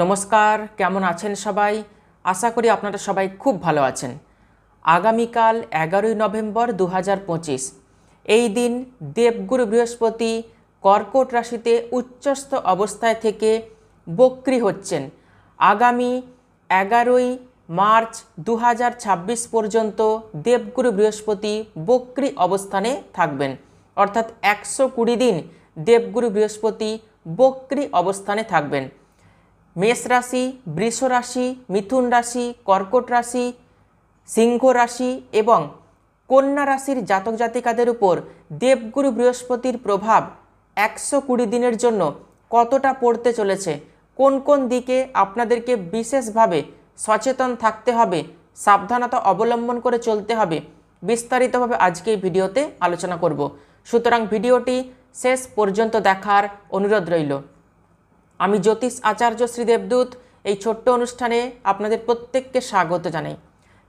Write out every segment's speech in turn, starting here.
নমস্কার, কেমন আছেন সবাই? আশা করি আপনারা সবাই খুব ভালো আছেন। আগামীকাল এগারোই নভেম্বর দু হাজার পঁচিশ। এই দিন দেবগুরু বৃহস্পতি কর্কট রাশিতে উচ্চস্থ অবস্থায় থেকে বক্রি হচ্ছেন। আগামী এগারোই মার্চ দু হাজার ছাব্বিশ পর্যন্ত দেবগুরু বৃহস্পতি বক্রি অবস্থানে থাকবেন। অর্থাৎ একশো কুড়ি দিন দেবগুরু বৃহস্পতি বক্রি অবস্থানে থাকবেন। মেষ রাশি, বৃষ রাশি, মিথুন রাশি, কর্কট রাশি, সিংহ রাশি এবং কন্যা রাশির জাতক জাতিকাদের উপর দেবগুরু বৃহস্পতির প্রভাব একশো কুড়ি দিনের জন্য কতটা পড়তে চলেছে? কোন কোন দিকে আপনাদেরকে বিশেষভাবে সচেতন থাকতে হবে? সাবধানতা অবলম্বন করে চলতে হবে। বিস্তারিতভাবে আজকে এই ভিডিওতে আলোচনা করব। সুতরাং ভিডিওটি শেষ পর্যন্ত দেখার অনুরোধ রইল। আমি জ্যোতিষ আচার্য শ্রী দেবদূত, এই ছোট্ট অনুষ্ঠানে আপনাদের প্রত্যেককে স্বাগত জানাই।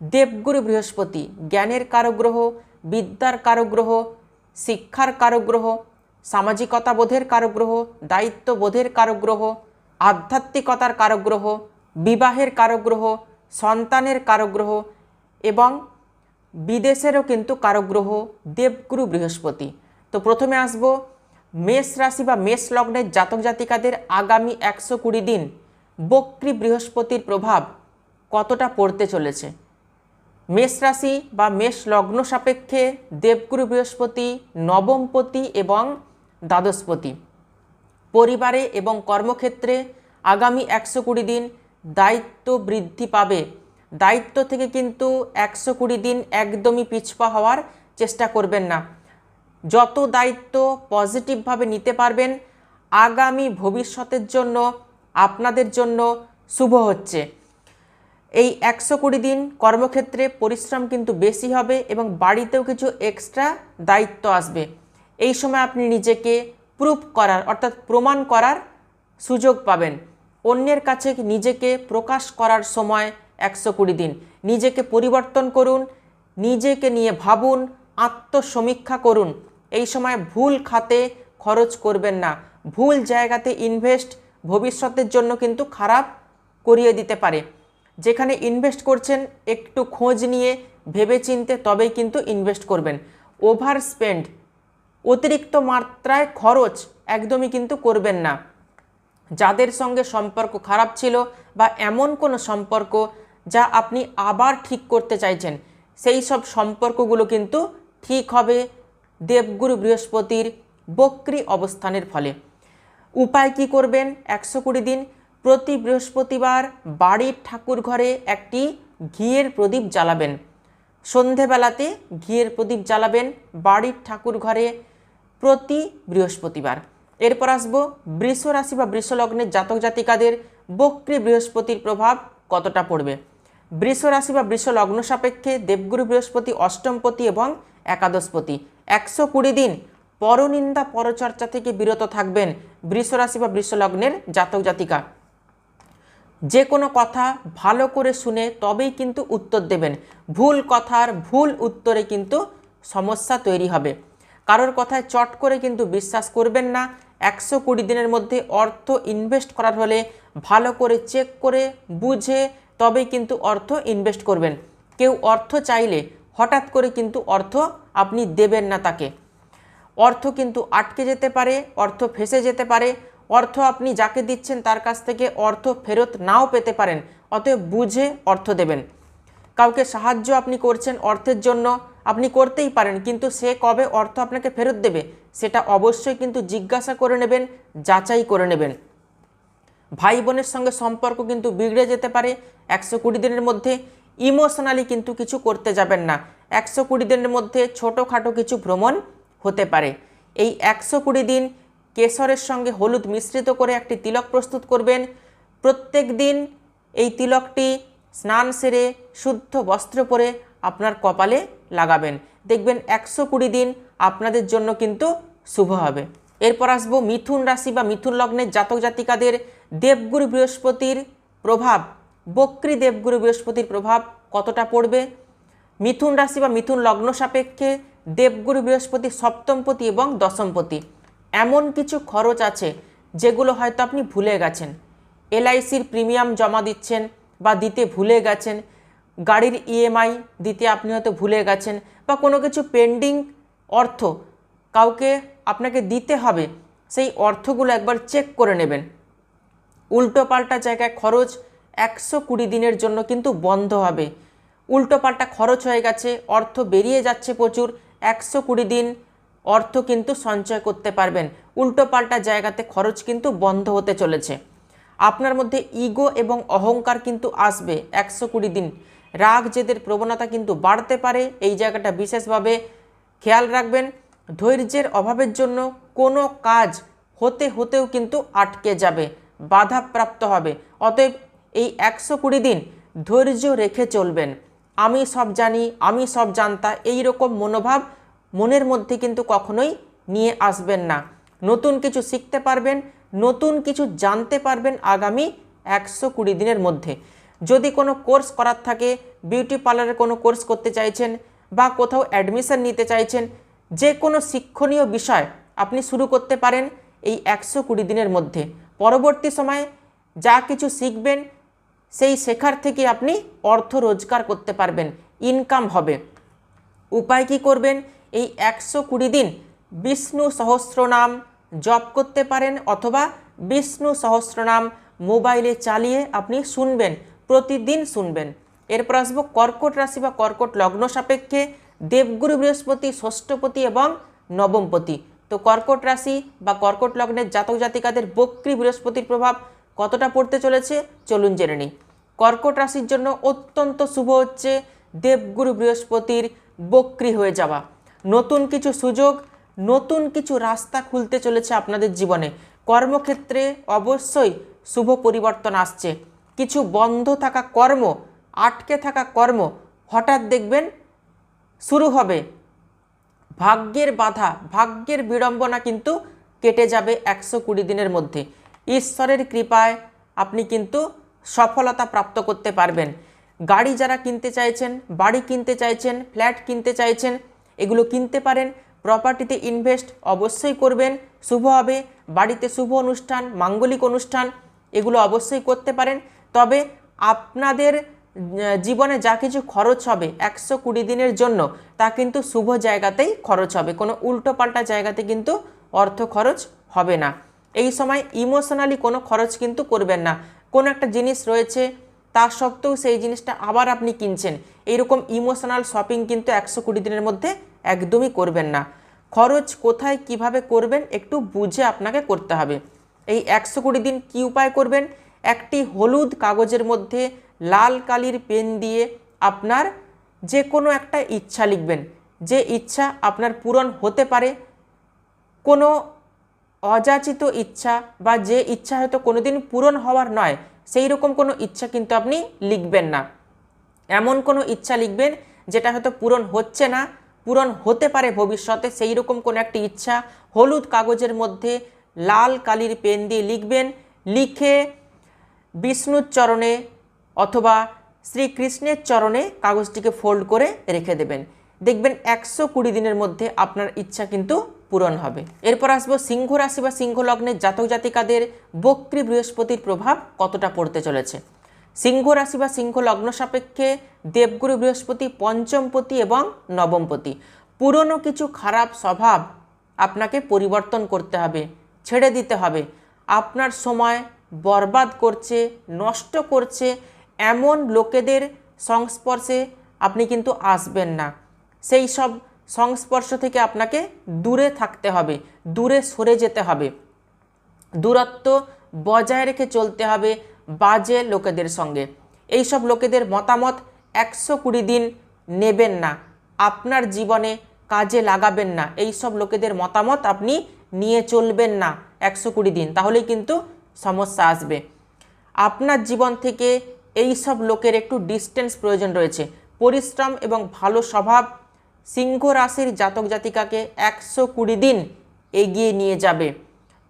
দেবগুরু বৃহস্পতি, জ্ঞানের কারগ্রহ, বিদ্যার কারগ্রহ, শিক্ষার কারগ্রহ, সামাজিকতা বোধের কারগ্রহ দায়িত্ববোধের কারগ্রহ, আধ্যাত্মিকতার কারগ্রহ, বিবাহের কারগ্রহ, সন্তানের কারগ্রহ এবং বিদেশেরও কিন্তু কারগ্রহ দেবগুরু বৃহস্পতি। তো প্রথমে আসব মেষ রাশি বা মেষ লগ্নের জাতক জাতিকাদের আগামী একশো কুড়ি দিন বক্রী বৃহস্পতির প্রভাব কতটা পড়তে চলেছে? মেষ রাশি বা মেষ লগ্ন সাপেক্ষে দেবগুরু বৃহস্পতি, নবমপতি এবং দ্বাদশপতি। পরিবারে এবং কর্মক্ষেত্রে আগামী একশো কুড়ি দিন দায়িত্ব বৃদ্ধি পাবে। দায়িত্ব থেকে কিন্তু একশো কুড়ি দিন একদমই পিছপা হওয়ার চেষ্টা করবেন না। যত দায়িত্ব পজিটিভভাবে নিতে পারবেন, আগামী ভবিষ্যতের জন্য, আপনাদের জন্য শুভ হচ্ছে। এই একশো কুড়ি দিন কর্মক্ষেত্রে পরিশ্রম কিন্তু বেশি হবে এবং বাড়িতেও কিছু এক্সট্রা দায়িত্ব আসবে। এই সময় আপনি নিজেকে প্রুফ করার, অর্থাৎ প্রমাণ করার সুযোগ পাবেন। অন্যের কাছে নিজেকে প্রকাশ করার সময় একশো কুড়ি দিন। নিজেকে পরিবর্তন করুন, নিজেকে নিয়ে ভাবুন, আত্মসমীক্ষা করুন। এই সময় ভুল খাতে খরচ করবেন না। ভুল জায়গাতে ইনভেস্ট ভবিষ্যতের জন্য কিন্তু খারাপ করিয়ে দিতে পারে। যেখানে ইনভেস্ট করছেন, একটু খোঁজ নিয়ে ভেবেচিন্তে তবেই কিন্তু ইনভেস্ট করবেন। ওভার স্পেন্ড অতিরিক্ত মাত্রায় খরচ একদমই কিন্তু করবেন না। যাদের সঙ্গে সম্পর্ক খারাপ ছিল বা এমন কোনো সম্পর্ক যা আপনি আবার ঠিক করতে চাইছেন, সেই সব সম্পর্কগুলো কিন্তু ঠিক হবে দেবগুরু বৃহস্পতির বক্রি অবস্থানের ফলে। উপায় কি করবেন? একশো কুড়ি দিন। প্রতি বৃহস্পতিবার বাড়ির ঠাকুর ঘরে একটি ঘিয়ের প্রদীপ জ্বালাবেন। সন্ধেবেলাতে ঘিয়ের প্রদীপ জ্বালাবেন বাড়ির ঠাকুর ঘরে প্রতি বৃহস্পতিবার। এরপর আসব বৃষ রাশি বা বৃষ লগ্নের জাতক জাতিকাদের বক্রি বৃহস্পতির প্রভাব কতটা পড়বে? বৃষ রাশি বা বৃষ লগ্ন সাপেক্ষে দেবগুরু বৃহস্পতি অষ্টমপতি এবং একাদশপতি। একশো কুড়ি দিন পরনিন্দা পরচর্চা থেকে বিরত থাকবেন বৃষরাশি বা বৃষ লগ্নের জাতক জাতিকা। যে কোনো কথা ভালো করে শুনে তবেই কিন্তু উত্তর দেবেন। ভুল কথার ভুল উত্তরে কিন্তু সমস্যা তৈরি হবে। কারোর কথায় চট করে কিন্তু বিশ্বাস করবেন না। একশো কুড়ি দিনের মধ্যে অর্থ ইনভেস্ট করার হলে ভালো করে চেক করে বুঝে তবেই কিন্তু অর্থ ইনভেস্ট করবেন। কেউ অর্থ চাইলে হঠাৎ করে কিন্তু অর্থ আপনি দেবেন না তাকে। অর্থ কিন্তু আটকে যেতে পারে, অর্থ ফেসে যেতে পারে, অর্থ আপনি যাকে দিচ্ছেন তার কাছ থেকে অর্থ ফেরত নাও পেতে পারেন, অতএব বুঝে অর্থ দেবেন। কাউকে সাহায্য আপনি করছেন অর্থের জন্য, আপনি করতেই পারেন, কিন্তু সে কবে অর্থ আপনাকে ফেরত দেবে, সেটা অবশ্যই কিন্তু জিজ্ঞাসা করে নেবেন, যাচাই করে নেবেন। ভাই বোনের সঙ্গে সম্পর্ক কিন্তু বিগড়ে যেতে পারে, একশো কুড়ি দিনের মধ্যে ইমোশনালি কিন্তু কিছু করতে যাবেন না। একশো কুড়ি দিনের মধ্যে ছোটোখাটো কিছু ভ্রমণ হতে পারে। এই একশো কুড়ি দিন কেশরের সঙ্গে হলুদ মিশ্রিত করে একটি তিলক প্রস্তুত করবেন। প্রত্যেক দিন এই তিলকটি স্নান সেরে, শুদ্ধ বস্ত্র পরে আপনার কপালে লাগাবেন। দেখবেন একশো কুড়ি দিন আপনাদের জন্য কিন্তু শুভ হবে। এরপর আসব মিথুন রাশি বা মিথুন লগ্নের জাতক জাতিকাদের দেবগুরু বৃহস্পতির প্রভাব। বক্রী দেবগুরু বৃহস্পতির প্রভাব কতটা পড়বে? মিথুন রাশি বা মিথুন লগ্ন সাপেক্ষে দেবগুরু বৃহস্পতি সপ্তমপতি এবং দশমপতি। এমন কিছু খরচ আছে যেগুলো হয়তো আপনি ভুলে গেছেন। এলআইসির প্রিমিয়াম জমা দিচ্ছেন বা দিতে ভুলে গেছেন। গাড়ির ইএমআই দিতে আপনি হয়তো ভুলে গেছেন বা কোনো কিছু পেন্ডিং অর্থ কাউকে আপনাকে দিতে হবে, সেই অর্থগুলো একবার চেক করে নেবেন। উল্টোপাল্টা জায়গায় খরচ একশো কুড়ি দিনের জন্য কিন্তু বন্ধ হবে। উল্টোপাল্টা খরচ হয়ে গেছে, অর্থ বেরিয়ে যাচ্ছে প্রচুর, একশো কুড়ি দিন অর্থ কিন্তু সঞ্চয় করতে পারবেন। উল্টোপাল্টা জায়গাতে খরচ কিন্তু বন্ধ হতে চলেছে। আপনার মধ্যে ইগো এবং অহংকার কিন্তু আসবে একশো কুড়ি দিন। রাগ, জেদের প্রবণতা কিন্তু বাড়তে পারে, এই জায়গাটা বিশেষভাবে খেয়াল রাখবেন। ধৈর্যের অভাবের জন্য কোনো কাজ হতে হতেও কিন্তু আটকে যাবে, বাধাপ্রাপ্ত হবে। অতএব এই একশো কুড়ি দিন ধৈর্য রেখে চলবেন। আমি সব জানি, আমি সব জানতা, এই রকম মনোভাব মনের মধ্যে কিন্তু কখনোই নিয়ে আসবেন না। নতুন কিছু শিখতে পারবেন, নতুন কিছু জানতে পারবেন আগামী একশো কুড়ি দিনের মধ্যে। যদি কোনো কোর্স করার থাকে, বিউটি পার্লারের কোনো কোর্স করতে চাইছেন বা কোথাও অ্যাডমিশন নিতে চাইছেন, যে কোনো শিক্ষণীয় বিষয় আপনি শুরু করতে পারেন এই একশো কুড়ি দিনের মধ্যে। পরবর্তী সময়ে যা কিছু শিখবেন সেই শেখার থেকে আপনি অর্থ রোজগার করতে পারবেন ইনকাম হবে। উপায় কি করবেন? এই একশো কুড়ি দিন বিষ্ণু সহস্রনাম জপ করতে পারেন অথবা বিষ্ণু সহস্রনাম মোবাইলে চালিয়ে আপনি শুনবেন, প্রতিদিন শুনবেন। এরপর আসব কর্কট রাশি বা কর্কট লগ্ন সাপেক্ষে দেবগুরু বৃহস্পতি, ষষ্ঠপতি এবং নবমপতি। তো কর্কট রাশি বা কর্কট লগ্নের জাতক জাতিকাদের বক্রী বৃহস্পতির প্রভাব কতটা পড়তে চলেছে? চলুন জেনে নিই। কর্কট রাশির জন্য অত্যন্ত শুভ হচ্ছে দেবগুরু বৃহস্পতির বক্রি হয়ে যাওয়া। নতুন কিছু সুযোগ, নতুন কিছু রাস্তা খুলতে চলেছে আপনাদের জীবনে। কর্মক্ষেত্রে অবশ্যই শুভ পরিবর্তন আসছে। কিছু বন্ধ থাকা কর্ম, আটকে থাকা কর্ম হঠাৎ দেখবেন শুরু হবে। ভাগ্যের বাধা, ভাগ্যের বিড়ম্বনা কিন্তু কেটে যাবে একশো কুড়ি দিনের মধ্যে। ঈশ্বরের কৃপায় আপনি কিন্তু সফলতা প্রাপ্ত করতে পারবেন। গাড়ি যারা কিনতে চাইছেন, বাড়ি কিনতে চাইছেন, ফ্ল্যাট কিনতে চাইছেন, এগুলো কিনতে পারেন, প্রপার্টিতে ইনভেস্ট অবশ্যই করবেন, শুভ হবে, বাড়িতে শুভ অনুষ্ঠান, মাঙ্গলিক অনুষ্ঠান, এগুলো অবশ্যই করতে পারেন। তবে আপনাদের জীবনে যা কিছু খরচ হবে, একশো কুড়ি দিনের জন্য, তা কিন্তু শুভ জায়গাতেই খরচ হবে। কোনো উল্টো পাল্টা জায়গাতে কিন্তু অর্থ খরচ হবে না। এই সময় ইমোশনালি কোনো খরচ কিন্তু করবেন না। কোনো একটা জিনিস রয়েছে, তা সত্ত্বেও সেই জিনিসটা আবার আপনি কিনছেন। এইরকম ইমোশনাল শপিং কিন্তু একশো কুড়ি দিনের মধ্যে একদমই করবেন না। খরচ কোথায় কীভাবে করবেন একটু বুঝে আপনাকে করতে হবে। এই একশো কুড়ি দিন কী উপায় করবেন? একটি হলুদ কাগজের মধ্যে লাল কালির পেন দিয়ে আপনার যে কোনো একটা ইচ্ছা লিখবেন। যে ইচ্ছা আপনার পূরণ হতে পারে, কোনো অযাচিত ইচ্ছা বা যে ইচ্ছা হয়তো কোনোদিন পূরণ হওয়ার নয় সেই রকম কোনো ইচ্ছা কিন্তু আপনি লিখবেন না। এমন কোনো ইচ্ছা লিখবেন যেটা হয়তো পূরণ হচ্ছে না, পূরণ হতে পারে ভবিষ্যতে সেই রকম কোনো একটি ইচ্ছা হলুদ কাগজের মধ্যে লাল কালির পেন দিয়ে লিখবেন, লিখে বিষ্ণুর চরণে অথবা শ্রীকৃষ্ণের চরণে কাগজটিকে ফোল্ড করে রেখে দেবেন। দেখবেন একশো কুড়ি দিনের মধ্যে আপনার ইচ্ছা কিন্তু পূরণ হবে। এরপর আসব সিংহ রাশি বা সিংহ লগ্নের জাতক জাতিকাদের বক্রী বৃহস্পতির প্রভাব কতটা পড়তে চলেছে। সিংহ রাশি বা সিংহ লগ্ন সাপেক্ষে দেবগুরু বৃহস্পতি পঞ্চমপতি এবং নবমপতি। পুরনো কিছু খারাপ স্বভাব আপনাকে পরিবর্তন করতে হবে, ছেড়ে দিতে হবে। আপনার সময় বরবাদ করছে, নষ্ট করছে, এমন লোকেদের সংস্পর্শে আপনি কিন্তু আসবেন না। সেই সব সংস্পর্শ থেকে আপনাকে দূরে থাকতে হবে, দূরে সরে যেতে হবে। দূরত্ব বজায় রেখে চলতে হবে বাজে লোকেদের সঙ্গে। এই সব লোকেদের মতামত একশো কুড়ি দিন নেবেন না, আপনার জীবনে কাজে লাগাবেন না। এই সব লোকেদের মতামত আপনি নিয়ে চলবেন না একশো কুড়ি দিন, তাহলেই কিন্তু সমস্যা আসবে। আপনার জীবন থেকে এই সব লোকের একটু ডিস্টেন্স প্রয়োজন রয়েছে। পরিশ্রম এবং ভালো স্বভাব সিংহ রাশির জাতক জাতিকাকে একশো কুড়ি দিন এগিয়ে নিয়ে যাবে।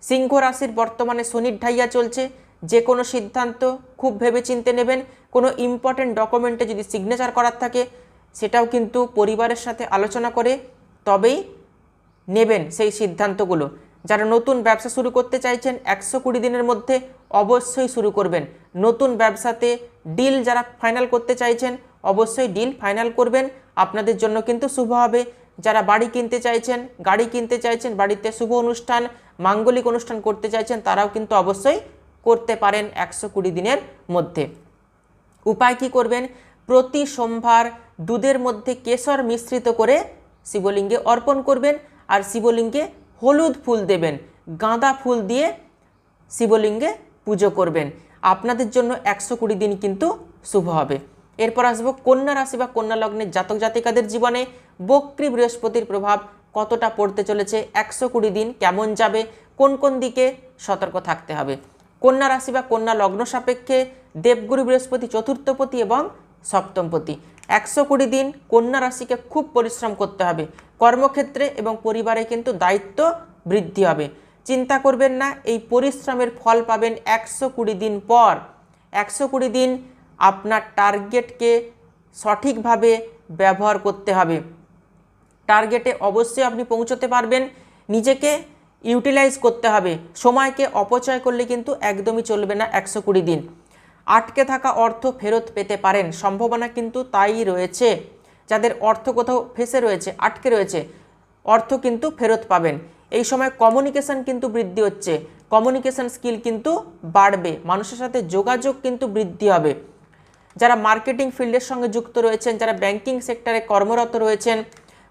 সিংহ রাশির বর্তমানে শনির ঢাইয়া চলছে। যে কোনো সিদ্ধান্ত খুব ভেবেচিন্তে নেবেন। কোনো ইম্পর্টেন্ট ডকুমেন্টে যদি সিগনেচার করার থাকে, সেটাও কিন্তু পরিবারের সাথে আলোচনা করে তবেই নেবেন সেই সিদ্ধান্তগুলো। যারা নতুন ব্যবসা শুরু করতে চাইছেন, একশো কুড়ি দিনের মধ্যে অবশ্যই শুরু করবেন। নতুন ব্যবসাতে ডিল যারা ফাইনাল করতে চাইছেন, অবশ্যই ডিল ফাইনাল করবেন। আপনাদের জন্য কিন্তু শুভ হবে। যারা বাড়ি কিনতে চাইছেন, গাড়ি কিনতে চাইছেন, বাড়িতে শুভ অনুষ্ঠান, মাঙ্গলিক অনুষ্ঠান করতে চাইছেন, তারাও কিন্তু অবশ্যই করতে পারেন একশো কুড়ি দিনের মধ্যে। উপায় কি করবেন? প্রতি সোমবার দুধের মধ্যে কেশর মিশ্রিত করে শিবলিঙ্গে অর্পণ করবেন আর শিবলিঙ্গে হলুদ ফুল দেবেন। গাঁদা ফুল দিয়ে শিবলিঙ্গে পুজো করবেন। আপনাদের জন্য একশো কুড়ি দিন কিন্তু শুভ হবে। এরপর আসব কন্যা রাশি বা কন্যা লগ্নের জাতক জাতিকাদের জীবনে। বক্রী বৃহস্পতির প্রভাব কতটা পড়তে চলেছে? একশো কুড়ি দিন কেমন যাবে? কোন কোন দিকে সতর্ক থাকতে হবে? কন্যা রাশি বা কন্যা লগ্ন সাপেক্ষে দেবগুরু বৃহস্পতি চতুর্থপতি এবং সপ্তমপতি। একশো কুড়ি দিন কন্যা রাশিকে খুব পরিশ্রম করতে হবে। কর্মক্ষেত্রে এবং পরিবারে কিন্তু দায়িত্ব বৃদ্ধি হবে। চিন্তা করবেন না, এই পরিশ্রমের ফল পাবেন একশো কুড়ি দিন পর। একশো কুড়ি দিন আপনার টার্গেটকে সঠিকভাবে ব্যবহার করতে হবে। টার্গেটে অবশ্যই আপনি পৌঁছতে পারবেন। নিজেকে ইউটিলাইজ করতে হবে। সময়কে অপচয় করলে কিন্তু একদমই চলবে না একশো কুড়ি দিন। আটকে থাকা অর্থ ফেরত পেতে পারেন। সম্ভাবনা কিন্তু তাই রয়েছে। যাদের অর্থ কোথাও ফেসে রয়েছে, আটকে রয়েছে, অর্থ কিন্তু ফেরত পাবেন। এই সময় কমিউনিকেশন কিন্তু বৃদ্ধি হচ্ছে। কমিউনিকেশন স্কিল কিন্তু বাড়বে। মানুষের সাথে যোগাযোগ কিন্তু বৃদ্ধি হবে। যারা মার্কেটিং ফিল্ডের সঙ্গে যুক্ত রয়েছেন, যারা ব্যাংকিং সেক্টরে কর্মরত রয়েছেন,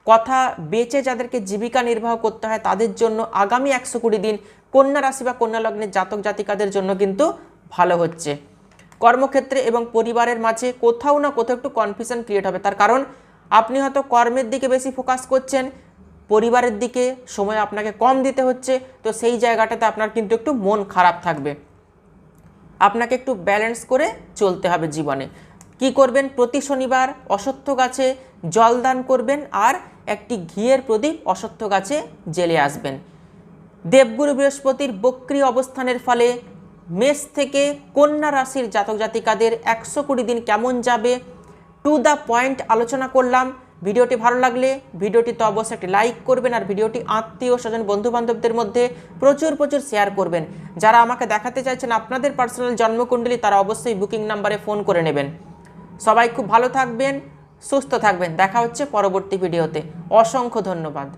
কথা বেচে যাদেরকে জীবিকা নির্বাহ করতে হয় তাদের জন্য আগামী একশো কুড়ি দিন কন্যা রাশি বা কন্যা লগ্নের জাতক জাতিকাদের জন্য কিন্তু ভালো হচ্ছে। কর্মক্ষেত্রে এবং পরিবারের মাঝে কোথাও না কোথাও একটু কনফিউশন ক্রিয়েট হবে। তার কারণ, আপনি হয়তো কর্মের দিকে বেশি ফোকাস করছেন, পরিবারের দিকে সময় আপনাকে কম দিতে হচ্ছে, তো সেই জায়গাটাতে আপনার কিন্তু একটু মন খারাপ থাকবে। আপনাকে একটু ব্যালেন্স করে চলতে হবে জীবনে। কি করবেন? প্রতি শনিবার অসত্য গাছে জল দান করবেন আর একটি ঘিয়ের প্রদীপ অসত্য গাছে জেলে আসবেন। দেবগুরু বৃহস্পতির বক্রি অবস্থানের ফলে মেষ থেকে কন্যা রাশির জাতক জাতিকাদের একশো কুড়ি দিন কেমন যাবে? টু দ্য পয়েন্ট আলোচনা করলাম। ভিডিওটি ভালো লাগলে ভিডিওটি তো অবশ্যই একটি লাইক করবেন আর ভিডিওটি আত্মীয় স্বজন, বন্ধুবান্ধবদের মধ্যে প্রচুর প্রচুর শেয়ার করবেন। যারা আমাকে দেখাতে চাইছেন আপনাদের পার্সোনাল জন্মকুণ্ডলী, তারা অবশ্যই বুকিং নাম্বারে ফোন করে নেবেন। সবাই খুব ভালো থাকবেন, সুস্থ থাকবেন। দেখা হচ্ছে পরবর্তী ভিডিওতে অসংখ্য ধন্যবাদ।